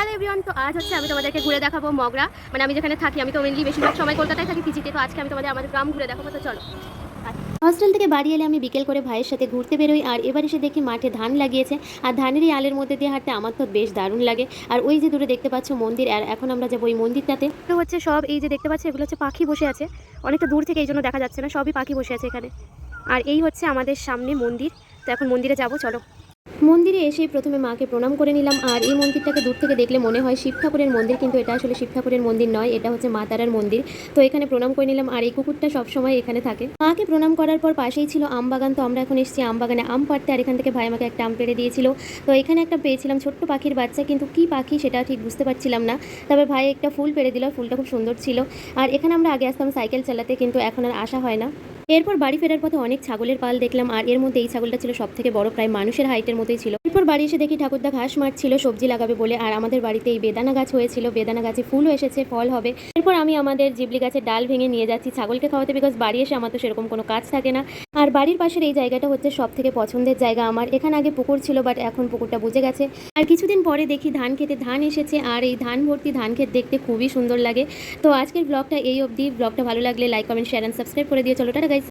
Hello everyone তো আজ হচ্ছে আমি তোমাদেরকে ঘুরে দেখাবো মগরা। মানে আমি যেখানে থাকি আমি তো মেনলি বেশিরভাগ সময় কলকাতায় থাকি পিজিতে তো আজকে আমি তোমাদের আমাদের গ্রাম ঘুরে দেখাবো তো চলো। হস্টেল থেকে বাড়ি এলে আমি বিকেল করে ভাইয়ের সাথে ঘুরতে বেরোই আর এবার এসে দেখি মাঠে ধান লাগিয়েছে আর ধানের এই আলের মধ্যে দিয়ে হাঁটতে আমার তো বেশ দারুণ লাগে। আর ওই যে দূরে দেখতে পাচ্ছ মন্দির আর এখন আমরা যাব ওই মন্দিরটাতে। তো হচ্ছে সব এই যে দেখতে পাচ্ছি এগুলো হচ্ছে পাখি বসে আছে। অনেকটা দূর থেকে এই জন্য দেখা যাচ্ছে না সবই পাখি বসে আছে এখানে। আর এই হচ্ছে আমাদের সামনে মন্দির তো এখন মন্দিরে যাব চলো। মন্দিরে এসেই প্রথমে মাকে প্রণাম করে নিলাম। আর এই মন্দিরটাকে দূর থেকে দেখলে মনে হয় শিব ঠাকুরের মন্দির, কিন্তু এটা আসলে শিব ঠাকুরের মন্দির নয়, এটা হচ্ছে মা তারার মন্দির। তো এখানে প্রণাম করে নিলাম। আর এই কুকুরটা সবসময় এখানে থাকে। মাকে প্রণাম করার পর পাশেই ছিল আম বাগান। তো আমরা এখন এসেছি আম বাগানে আম পাড়তে। আর এখান থেকে ভাই আমাকে একটা আম পেড়ে দিয়েছিল। তো এখানে একটা পেয়েছিলাম ছোট্ট পাখির বাচ্চা, কিন্তু কি পাখি সেটা ঠিক বুঝতে পারছিলাম না। তারপর ভাই একটা ফুল পেড়ে দিল। ফুলটা খুব সুন্দর ছিল। আর এখানে আমরা আগে আসতাম সাইকেল চালাতে, কিন্তু এখন আর আসা হয় না। এরপর বাড়ি ফেরার পথে অনেক ছাগলের পাল দেখলাম, আর এর মধ্যে এই ছাগলটা ছিল সব থেকে বড়, প্রায় মানুষের হাইটের মতোই ছিল। এরপর বাড়ি এসে দেখি ঠাকুরদা ঘাস মারছিল, সবজি লাগাবে বলে, আর আমাদের বাড়িতে এই বেদানা গাছ হয়েছিল, বেদানা গাছে ফুলও এসেছে, ফল হবে। এরপর আমি আমাদের জিবলি গাছের ডাল ভেঙে নিয়ে যাচ্ছি ছাগলকে খাওয়াতে বিকজ বাড়ি এসে আমার তো সেরকম কোনো কাজ থাকে না। আর বাড়ির পাশের এই জায়গাটা হচ্ছে সব থেকে পছন্দের জায়গা আমার। এখানে আগে পুকুর ছিল বাট এখন পুকুরটা বুঝে গেছে। আর কিছুদিন পরে দেখি ধান খেতে ধান এসেছে, আর এই ধান ভর্তি ধান ক্ষেত দেখতে খুবই সুন্দর লাগে। তো আজকের ব্লগটা এই অবধি। ব্লগটা ভালো লাগলে like comment share and subscribe করে দিয়ে চলো, টাটা